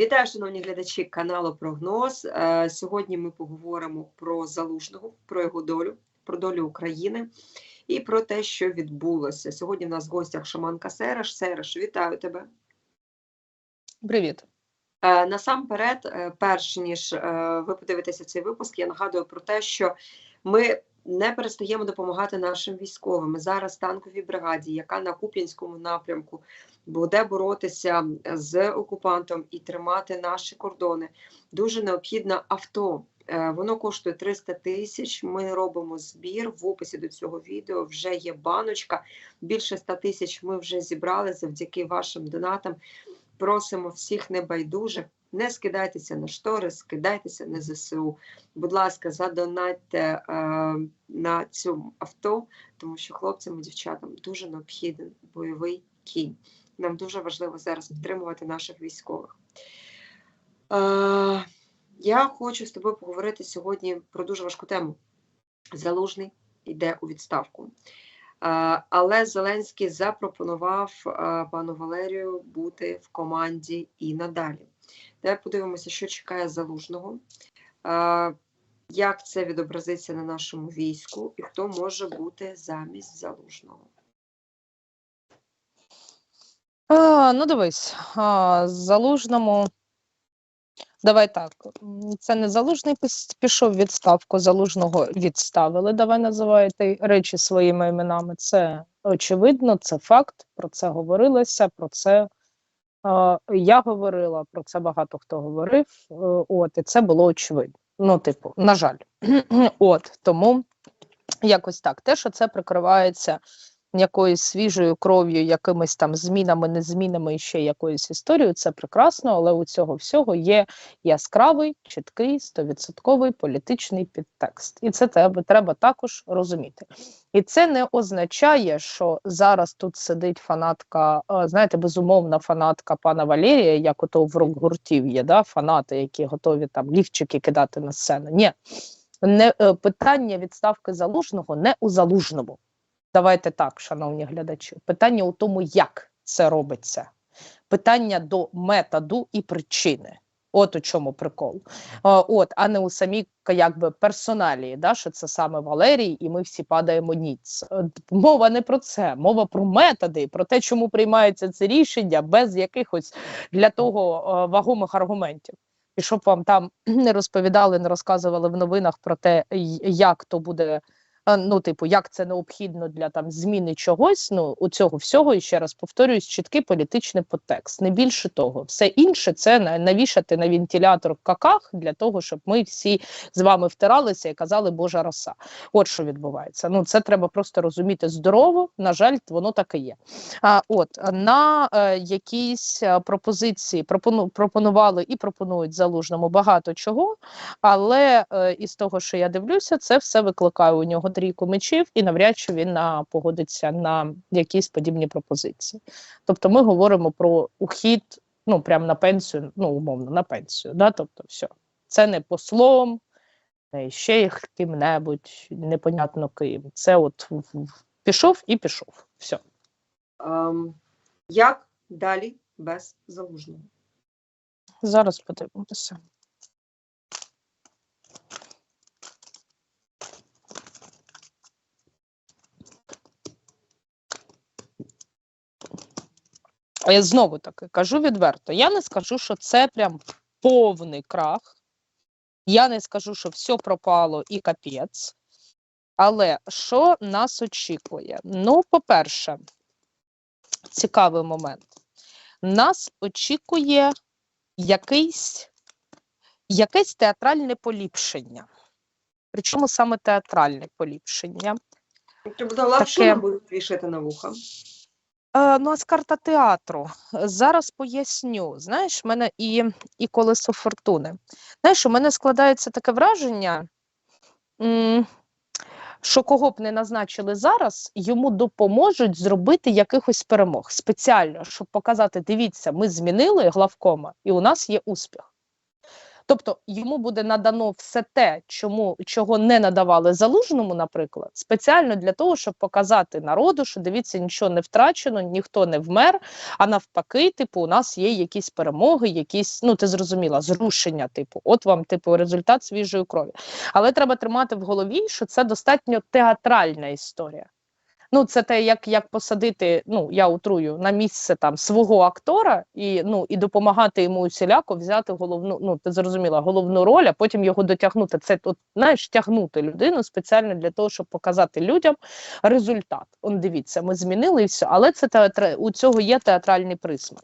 Вітаю, шановні глядачі каналу Прогноз. Е, Сьогодні ми поговоримо про залужного, про його долю, про долю України і про те, що відбулося. Сьогодні в нас в гостях шаманка Сереш. Сереш, вітаю тебе. Привіт. Е, Насамперед, е, перш ніж ви подивитеся цей випуск, я нагадую про те, що ми не перестаємо допомагати нашим військовим. Зараз танковій бригаді, яка на Куп'янському напрямку буде боротися з окупантом і тримати наші кордони. Дуже необхідне авто. Е, Воно коштує 300 тисяч. Ми робимо збір в описі до цього відео. Вже є баночка. Більше 100 тисяч ми вже зібрали завдяки вашим донатам. Просимо всіх небайдужих. Не скидайтеся на штори, скидайтеся на ЗСУ. Будь ласка, задонатьте е, на цьому авто, тому що хлопцям і дівчатам дуже необхідний бойовий кінь. Нам дуже важливо зараз підтримувати наших військових. Е, я хочу з тобою поговорити сьогодні про дуже важку тему. Залужний йде у відставку. Е, Але Зеленський запропонував е, пану Валерію бути в команді і надалі. Давай подивимося, що чекає залужного, як це відобразиться на нашому війську, і хто може бути замість залужного. А, ну дивись, а, залужному. Давай так. Це не залужний пішов відставку, залужного відставили. Давай називайте речі своїми іменами. Це очевидно, це факт. Про це говорилося. Про це я говорила, про це багато хто говорив. е, От, і це було очевидно. Ну, типу, на жаль. От тому якось так. Те, що це прикривається якоюсь свіжою кров'ю, якимись там змінами, незмінами і ще якоюсь історією, це прекрасно, але у цього всього є яскравий, чіткий, стовідсотковий політичний підтекст. І це треба, треба також розуміти. І це не означає, що зараз тут сидить фанатка, е, знаєте, безумовна фанатка пана Валерія, як ото в рок-гуртів є, да? фанати, які готові там лівчики кидати на сцену. Ні. Не, е, питання відставки залужного не у залужному. Давайте так, шановні глядачі. Питання у тому, як це робиться. Питання до методу і причини. От у чому прикол. От, а не у самій якби персоналії, да, що це саме Валерій, і ми всі падаємо ніц. Е, Мова не про це, мова про методи, про те, чому приймається це рішення без якихось для того е, вагомих аргументів. І щоб вам там не розповідали, не розказували в новинах про те, як то буде ну, типу, як це необхідно для там зміни чогось. Ну у цього всього і ще раз повторююсь, чіткий політичний подтекст, не більше того. Все інше це навішати на вентилятор каках для того, щоб ми всі з вами втиралися і казали Божа роса. От що відбувається. Ну це треба просто розуміти здорово. На жаль, воно так і є. А от на е, якісь е, пропозиції пропону пропонували і пропонують залужному багато чого. Але е, із того, що я дивлюся, це все викликає у нього трійку мечів, і навряд чи він на, погодиться на якісь подібні пропозиції. Тобто, ми говоримо про ухід, ну прямо на пенсію, ну умовно, на пенсію. Да? Тобто, все. Це не послом, не ще їх ким-небудь, непонятно ким. Це от пішов і пішов. Все. Ем, Як далі без залужного? Зараз подивимося. Я знову таки кажу відверто: я не скажу, що це прям повний крах. Я не скажу, що все пропало і капець. Але що нас очікує? Ну, по-перше, цікавий момент. Нас очікує якийсь, якесь театральне поліпшення. Причому саме театральне поліпшення. Буде Таке. нам будуть вішати на вуха. Е, ну, а з карта театру. Зараз поясню. Знаєш, в мене і, і колесо фортуни. Знаєш, у мене складається таке враження, що кого б не назначили зараз, йому допоможуть зробити якихось перемог спеціально, щоб показати: дивіться, ми змінили главкома, і у нас є успіх. Тобто йому буде надано все те, чому чого не надавали залужному, наприклад, спеціально для того, щоб показати народу, що дивіться, нічого не втрачено, ніхто не вмер. А навпаки, типу, у нас є якісь перемоги, якісь, ну ти зрозуміла, зрушення. Типу, от вам, типу, результат свіжої крові. Але треба тримати в голові, що це достатньо театральна історія. Ну, це те, як, як посадити, ну я утрую на місце там свого актора і ну і допомагати йому усіляко взяти головну, ну ти зрозуміла, головну роль, а потім його дотягнути. Це от знаєш, тягнути людину спеціально для того, щоб показати людям результат. Он дивіться, ми змінили і все, але це театр... у цього є театральний присмак.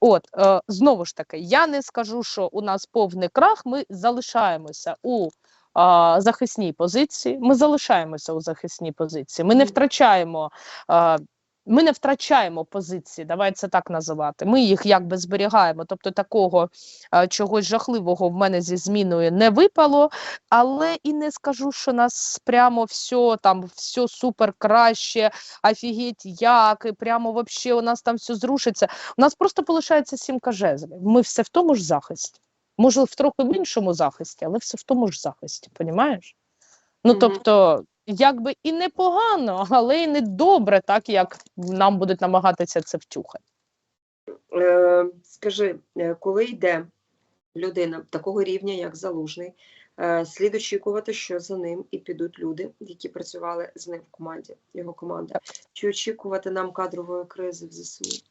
От е, знову ж таки, я не скажу, що у нас повний крах. Ми залишаємося у а, захисній позиції. Ми залишаємося у захисній позиції. Ми не втрачаємо. А, ми не втрачаємо позиції, давай це так називати. Ми їх якби зберігаємо. Тобто такого а, чогось жахливого в мене зі зміною не випало, але і не скажу, що нас прямо все там все супер краще, офігеть, як, і прямо вообще у нас там все зрушиться. У нас просто залишається сімка жезлів. Ми все в тому ж захисті. Може, в трохи в іншому захисті, але все в тому ж захисті, понімаєш? Ну, тобто, якби і непогано, але і не добре, так як нам будуть намагатися це втюхати. Е, скажи, е, коли йде людина такого рівня, як залужний, е, слід очікувати, що за ним і підуть люди, які працювали з ним в команді, його команда. Чи очікувати нам кадрової кризи в ЗСУ?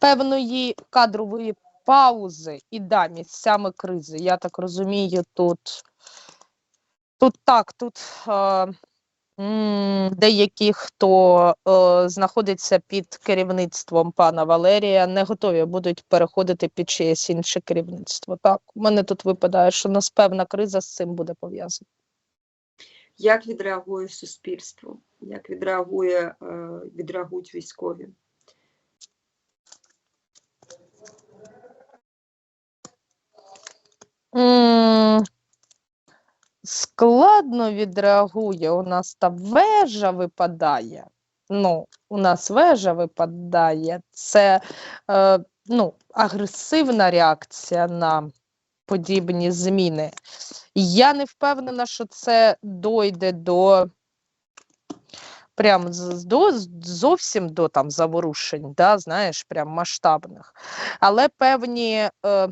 Певної кадрової паузи і да, місцями кризи. Я так розумію, тут, тут так, тут е, деякі, хто е, знаходиться під керівництвом пана Валерія, не готові будуть переходити під чиєсь інше керівництво. Так, у мене тут випадає, що нас певна криза з цим буде пов'язана. Як відреагує суспільство? Як відреагує, е, відреагують військові? Складно відреагує. У нас та вежа випадає. Ну, у нас вежа випадає. Це е, ну, агресивна реакція на подібні зміни. Я не впевнена, що це дойде до прям до, зовсім до там заворушень, да, знаєш, прям масштабних. Але певні. Е,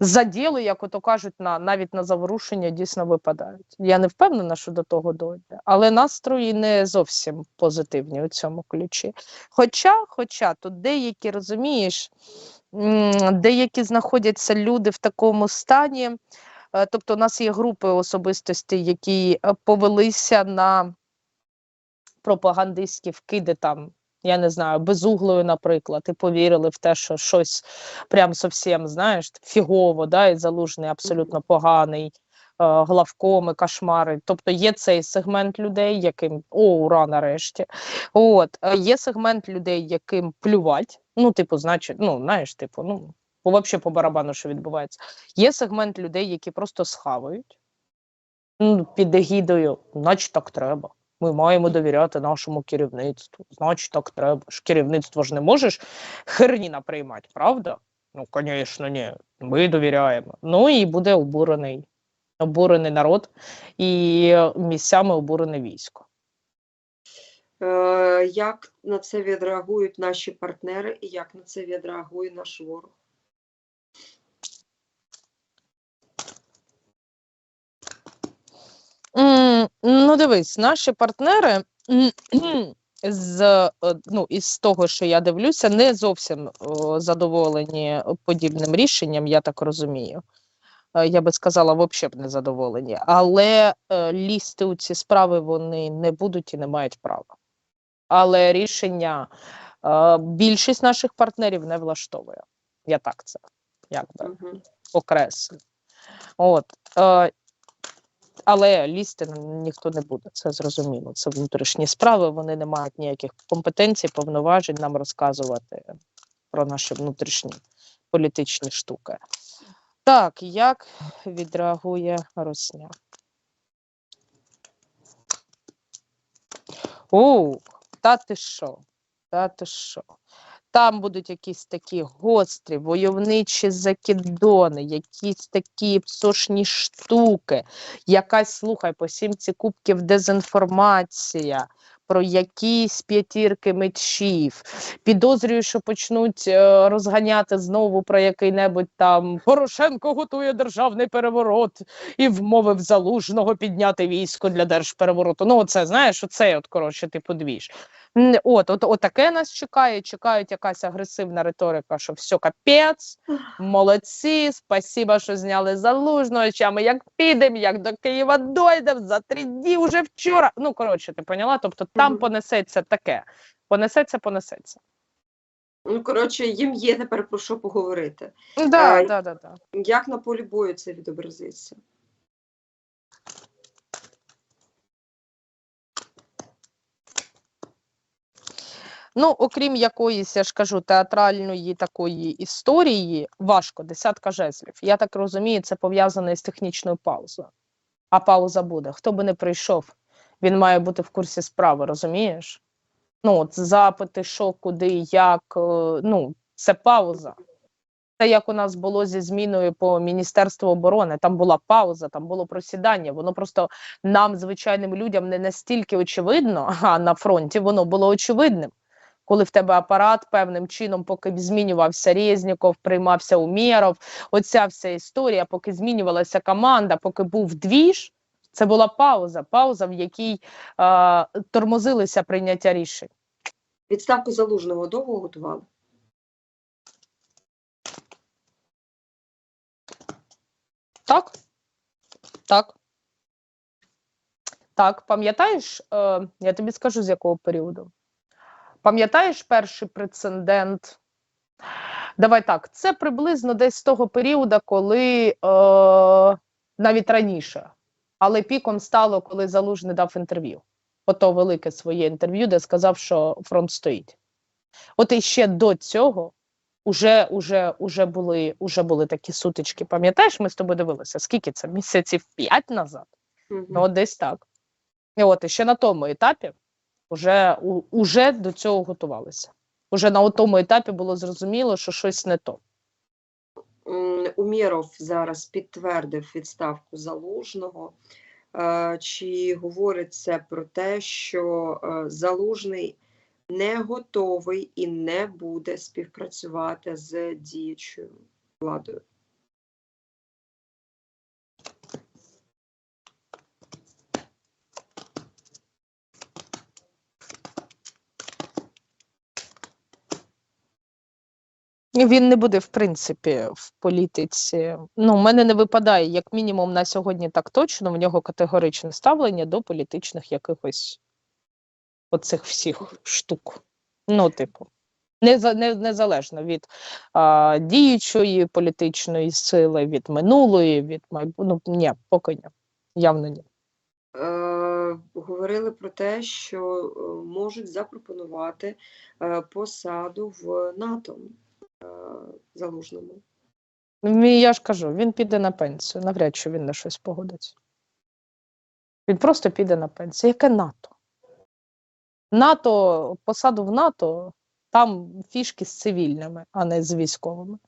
заділи, як ото кажуть, на навіть на заворушення дійсно випадають. Я не впевнена, що до того дойде, але настрої не зовсім позитивні у цьому ключі. Хоча, хоча тут деякі розумієш, деякі знаходяться люди в такому стані. е, Тобто, у нас є групи особистостей, які е, повелися на пропагандистські вкиди там. Я не знаю, безуглою, наприклад, і повірили в те, що щось прям зовсім, знаєш, фігово, да, і залужний абсолютно поганий, е, главкоми, кошмари. Тобто є цей сегмент людей, яким о, ура, нарешті. От е, є сегмент людей, яким плювать. Ну, типу, значить, ну знаєш, типу, ну взагалі по барабану, що відбувається. Є сегмент людей, які просто схавають ну, під егідою, наче так треба. Ми маємо довіряти нашому керівництву. Значить, так треба. Ж керівництво ж не можеш херні наприймати, правда? Ну, звісно, ні. Ми довіряємо. Ну і буде обурений, обурений народ і місцями обурене військо. Е, Як на це відреагують наші партнери і як на це відреагує наш ворог? Ну, дивись, наші партнери з е, ну, із того, що я дивлюся, не зовсім задоволені подібним рішенням, я так розумію. Е, Я би сказала, взагалі б не задоволені. Але е, лізти у ці справи вони не будуть і не мають права. Але рішення більшість наших партнерів не влаштовує. Я так це якби Мгм. окреслю. От, е, але лізти ніхто не буде, це зрозуміло. Це внутрішні справи, вони не мають ніяких компетенцій, повноважень нам розказувати про наші внутрішні політичні штуки. Так, як відреагує Росня? Ух, та ти що? Та ти що? Там будуть якісь такі гострі, войовничі закидони, якісь такі псошні штуки, якась, слухай, по сімці кубків дезінформація про якісь п'ятірки мечів. Підозрюю, що почнуть е, розганяти знову про який-небудь там Порошенко готує державний переворот і вмовив залужного підняти військо для держперевороту. Ну, оце знаєш, оце от коротше, типу двіж. От, от, от таке нас чекає. Чекають якась агресивна риторика, що все капець, молодці, спасіба, що зняли залужного. Чи ми як підемо, як до Києва дойдемо за три дні вже вчора. Ну, коротше, ти поняла? Тобто там понесеться таке. Понесеться, понесеться. Ну, коротше, їм є тепер про що поговорити. Да, Е, да, да, да. Як на полі бою це відобразиться? Ну, окрім якоїсь, я ж кажу, театральної такої історії, важко, десятка жезлів. Я так розумію, це пов'язане з технічною паузою. А пауза буде. Хто би не прийшов, він має бути в курсі справи, розумієш? Ну, от запити, що, куди, як, е, ну, це пауза. Це як у нас було зі зміною по Міністерству оборони. Там була пауза, там було просідання. Воно просто нам, звичайним людям, не настільки очевидно, а на фронті воно було очевидним. Коли в тебе апарат певним чином, поки змінювався Резніков, приймався Умєров, оця вся історія, поки змінювалася команда, поки був двіж, це була пауза, пауза, в якій е, тормозилися прийняття рішень. Відставку залужного довго готували? Так? Так. Так, пам'ятаєш, е, я тобі скажу, з якого періоду. Пам'ятаєш перший прецедент? Давай так, це приблизно десь з того періоду, коли е, навіть раніше, але піком стало, коли Залужний дав інтерв'ю. Ото велике своє інтерв'ю, де сказав, що фронт стоїть. От і ще до цього уже, уже, уже, були, уже були такі сутички. Пам'ятаєш, ми з тобою дивилися, скільки це? Місяців п'ять назад? Мгм. Ну, от десь так. І от і ще на тому етапі вже, уже до цього готувалися. Уже на тому етапі було зрозуміло, що щось не то. М, Умєров зараз підтвердив відставку залужного. Е, Чи говорить це про те, що е, залужний не готовий і не буде співпрацювати з діючою владою? Він не буде, в принципі, в політиці. Ну, в мене не випадає, як мінімум, на сьогодні так точно, в нього категоричне ставлення до політичних якихось оцих всіх штук. Ну, типу, не, не, незалежно від а, діючої політичної сили, від минулої, від майбутнього. Ну, ні, поки ні. Явно ні. Е, Говорили про те, що е, можуть запропонувати е, посаду в НАТО залужному. Я ж кажу, він піде на пенсію. Навряд чи він на щось погодиться. Він просто піде на пенсію. Яке НАТО? НАТО, посаду в НАТО, там фішки з цивільними, а не з військовими.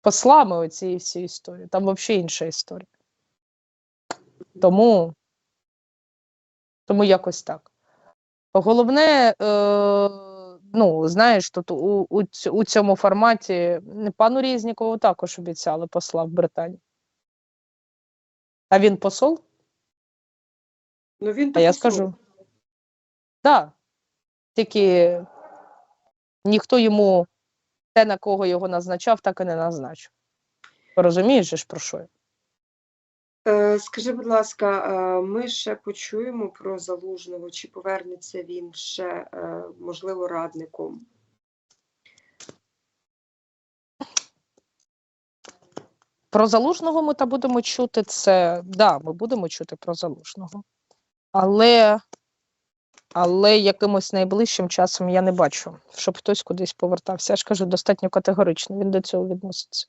Послами оцієї всі історії. Там взагалі інша історія. Тому, тому якось так. Головне, е, ну, знаєш, тут у, у, у цьому форматі пану Різнікову також обіцяли посла в Британію. А він посол? Ну, він А я посол. скажу. Так. Тільки ніхто йому те, на кого його назначав, так і не назначив. Розумієш, про що? я? Е, Скажи, будь ласка, е, ми ще почуємо про залужного, чи повернеться він ще, е, можливо, радником? Про залужного ми та будемо чути це. Да, ми будемо чути про залужного. Але, але якимось найближчим часом я не бачу, щоб хтось кудись повертався. Я ж кажу, достатньо категорично він до цього відноситься.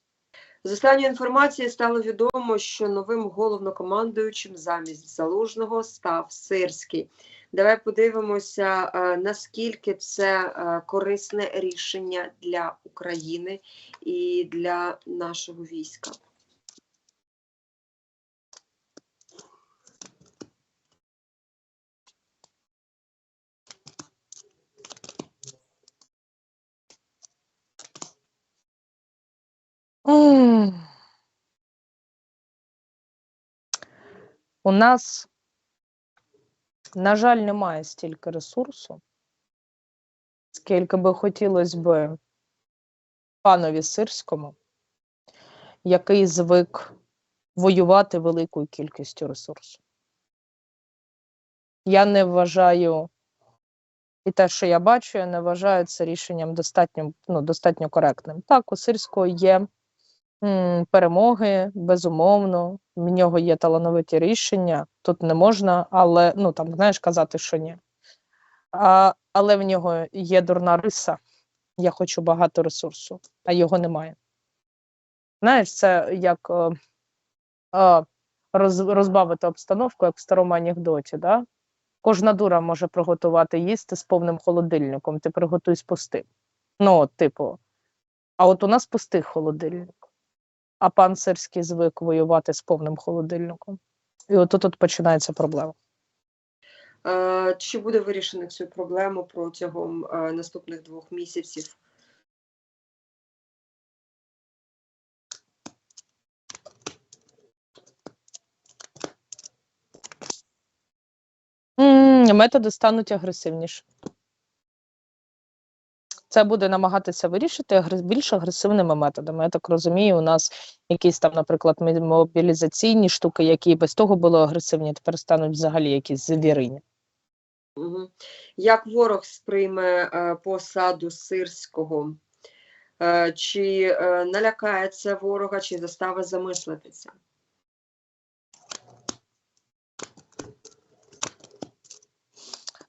З останньої інформації стало відомо, що новим головнокомандуючим замість залужного став Сирський. Давай подивимося, е, наскільки це е, корисне рішення для України і для нашого війська. М. У нас, на жаль, немає стільки ресурсу, скільки би хотілося би панові Сирському, який звик воювати великою кількістю ресурсу. Я не вважаю, і те, що я бачу, я не вважаю це рішенням достатньо, ну, достатньо коректним. Так, у Сирського є перемоги, безумовно, в нього є талановиті рішення, тут не можна, але ну там знаєш казати, що ні. А, але в нього є дурна риса. Я хочу багато ресурсу, а його немає. Знаєш, це як е, е, роз, розбавити обстановку, як в старому анекдоті. Да? Кожна дура може приготувати їсти з повним холодильником, ти приготуй з пустим. Ну, от, типу, а от у нас пустий холодильник а пан Сирський звик воювати з повним холодильником. І от тут починається проблема. Е, Чи буде вирішено цю проблему протягом е, наступних двох місяців? Методи стануть агресивніші. Це буде намагатися вирішити більш агресивними методами. Я так розумію, у нас якісь там, наприклад, мобілізаційні штуки, які без того були агресивні, тепер стануть взагалі якісь звірині. Як ворог сприйме е, посаду сирського? Е, Чи е, налякає це ворога, чи заставить замислитися?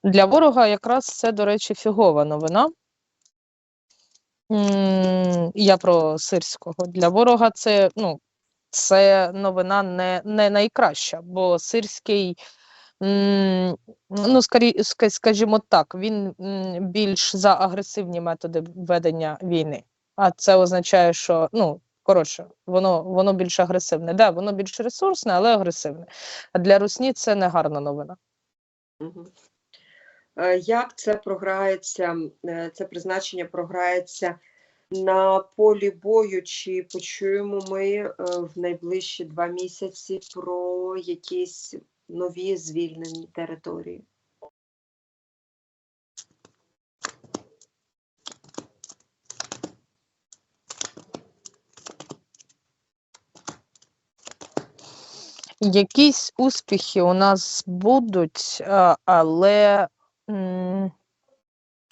Для ворога якраз це, до речі, фігова новина. Я про сирського. Для ворога це, ну, це новина не, не найкраща, бо сирський, ну, скорі, скажімо так, він більш за агресивні методи ведення війни. А це означає, що, ну, коротше, воно, воно більш агресивне. Да, воно більш ресурсне, але агресивне. А для Русні це не гарна новина. Угу. Як це програється, е, це призначення програється на полі бою? Чи почуємо ми е, в найближчі два місяці про якісь нові звільнені території? Якісь успіхи у нас будуть, але,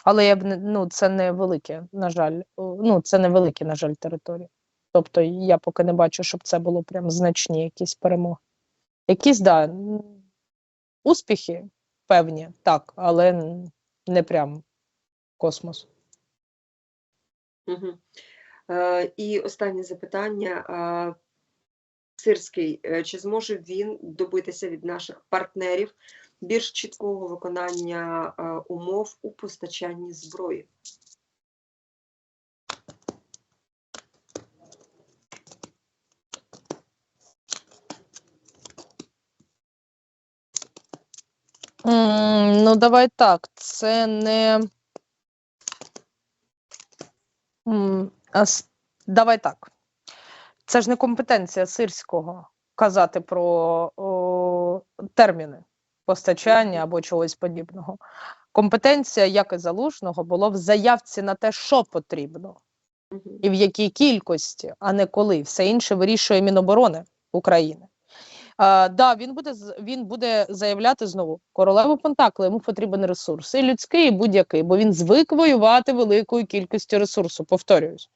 але я б не, ну, це не велике, на жаль. Ну, це не великі, на жаль, території. Тобто я поки не бачу, щоб це було прям значні якісь перемоги. Якісь, да, успіхи певні, так, але не прям космос. Угу. Е, і останнє запитання. Сирський, е, чи зможе він добитися від наших партнерів більш чіткого виконання е, умов у постачанні зброї? Ну, давай так, це не. Давай так. Це ж не компетенція сирського казати про о, терміни постачання або чогось подібного. Компетенція, як і залужного, було в заявці на те, що потрібно і в якій кількості, а не коли. Все інше вирішує Міноборони України. А, да, він буде він буде заявляти знову королеву Пентакли, йому потрібен ресурс, і людський, і будь-який, бо він звик воювати великою кількістю ресурсу. Повторююсь,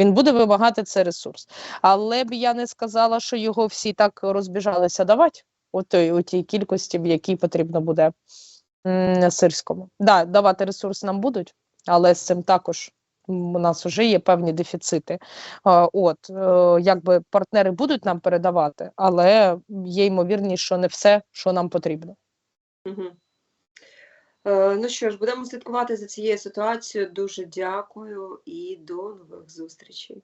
він буде вимагати цей ресурс. Але б я не сказала, що його всі так розбіжалися давати у той у тій кількості, в якій потрібно буде сирському. Да, давати ресурс нам будуть, але з цим також у нас вже є певні дефіцити. От, е, якби партнери будуть нам передавати, але є ймовірність, що не все, що нам потрібно. Е, ну що ж, будемо слідкувати за цією ситуацією. Дуже дякую і до нових зустрічей.